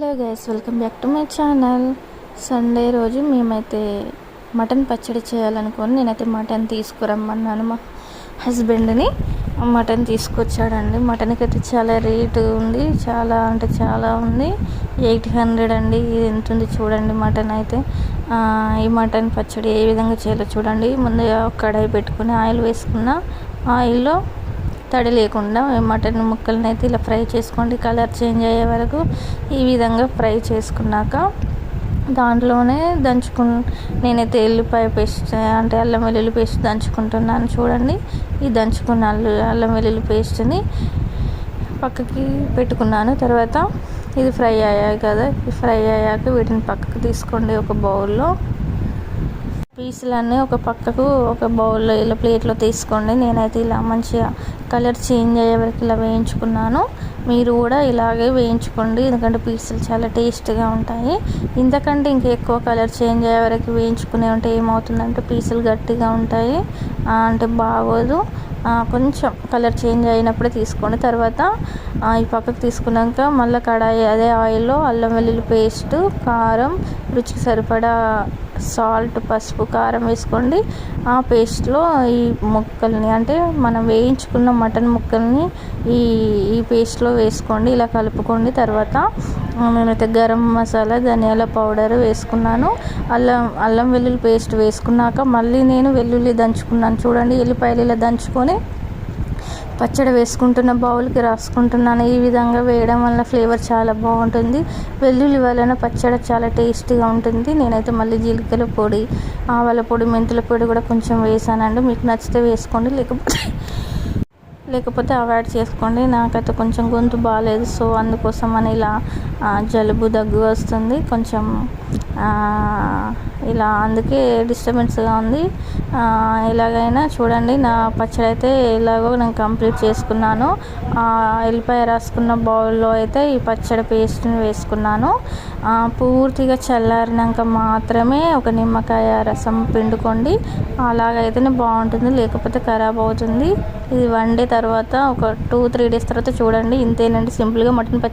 Hello guys welcome back to my channel. Sunday రోజు మేమైతే mutton పచ్చడి చేయాలనుకుని నేనైతే మటన్ తీసుకురమ్మన్నాను. మా హస్బెండ్ని మటన్ తీసుకొచ్చాడండి. మటన్కి అయితే చాలా రేటు ఉంది. చాలా అంటే చాలా ఉంది. ఎయిట్ హండ్రెడ్ అండి. ఇది ఎంత ఉంది చూడండి మటన్ అయితే. ఈ మటన్ పచ్చడి ఏ విధంగా చేయాలో చూడండి. ముందుగా కడాయి పెట్టుకుని ఆయిల్ వేసుకున్న ఆయిల్లో తడి లేకుండా మటన్ ముక్కలను అయితే ఇలా ఫ్రై చేసుకోండి. కలర్ చేంజ్ అయ్యే వరకు ఈ విధంగా ఫ్రై చేసుకున్నాక దాంట్లోనే దంచుకు నేనైతే ఎల్లిపాయ పేస్ట్ అంటే అల్లం వెల్లుల్లి పేస్ట్ దంచుకుంటున్నాను చూడండి. ఈ దంచుకున్న అల్లు అల్లం వెల్లుల్లి పేస్ట్ని పక్కకి పెట్టుకున్నాను. తర్వాత ఇది ఫ్రై అయ్యాయి కదా ఫ్రై అయ్యాక వీటిని పక్కకు తీసుకోండి ఒక బౌల్లో. పీసులన్నీ ఒక పక్కకు ఒక బౌల్లో ఇలా ప్లేట్లో తీసుకోండి. నేనైతే ఇలా మంచిగా కలర్ చేంజ్ అయ్యే వరకు ఇలా వేయించుకున్నాను. మీరు కూడా ఇలాగే వేయించుకోండి. ఎందుకంటే పీసులు చాలా టేస్ట్గా ఉంటాయి. ఇంతకంటే ఇంకా ఎక్కువ కలర్ చేంజ్ అయ్యే వరకు వేయించుకునే ఉంటే ఏమవుతుందంటే పీసులు గట్టిగా ఉంటాయి. అంటే బాగోదు. కొంచెం కలర్ చేంజ్ అయినప్పుడే తీసుకోండి. తర్వాత ఈ పక్కకు తీసుకున్నాక మళ్ళీ కడాయి అదే ఆయిల్లో అల్లం వెల్లుల్లి పేస్ట్ కారం రుచికి సరిపడా సాల్ట్ పసుపు కారం వేసుకోండి. ఆ పేస్ట్లో ఈ ముక్కల్ని అంటే మనం వేయించుకున్న మటన్ ముక్కల్ని ఈ ఈ పేస్ట్లో వేసుకోండి. ఇలా కలుపుకోండి. తర్వాత నేనైతే గరం మసాలా ధనియాల పౌడర్ వేసుకున్నాను. అల్లం అల్లం వెల్లుల్లి పేస్ట్ వేసుకున్నాక మళ్ళీ నేను వెల్లుల్లి దంచుకున్నాను. చూడండి ఎల్లిపాయలు ఇలా దంచుకొని పచ్చడి వేసుకుంటున్న బౌల్కి రాసుకుంటున్నాను. ఈ విధంగా వేయడం వల్ల ఫ్లేవర్ చాలా బాగుంటుంది. వెల్లుల్లి వలన పచ్చడి చాలా టేస్టీగా ఉంటుంది. నేనైతే మళ్ళీ జీలకర్ర పొడి ఆవాల పొడి మెంతుల పొడి కూడా కొంచెం వేసానండి. మీకు నచ్చితే వేసుకోండి లేకపోతే లేకపోతే అవాయిడ్ చేసుకోండి. నాకైతే కొంచెం గొంతు బాగాలేదు సో అందుకోసం అని ఇలా జలుబు దగ్గు వస్తుంది. కొంచెం ఇలా అందుకే డిస్టర్బెన్స్గా ఉంది. ఎలాగైనా చూడండి నా పచ్చడి అయితే ఎలాగో నేను కంప్లీట్ చేసుకున్నాను. ఎల్లిపాయ రాసుకున్న బౌల్లో అయితే ఈ పచ్చడి పేస్ట్ని వేసుకున్నాను. పూర్తిగా చల్లారినాక మాత్రమే ఒక నిమ్మకాయ రసం పిండుకోండి. అలాగైతేనే బాగుంటుంది లేకపోతే ఖరాబ్ అవుతుంది. ఇది వన్ డే తర్వాత ఒక టూ త్రీ డేస్ తర్వాత చూడండి. ఇంతేనండి సింపుల్గా మటన్ పచ్చడి.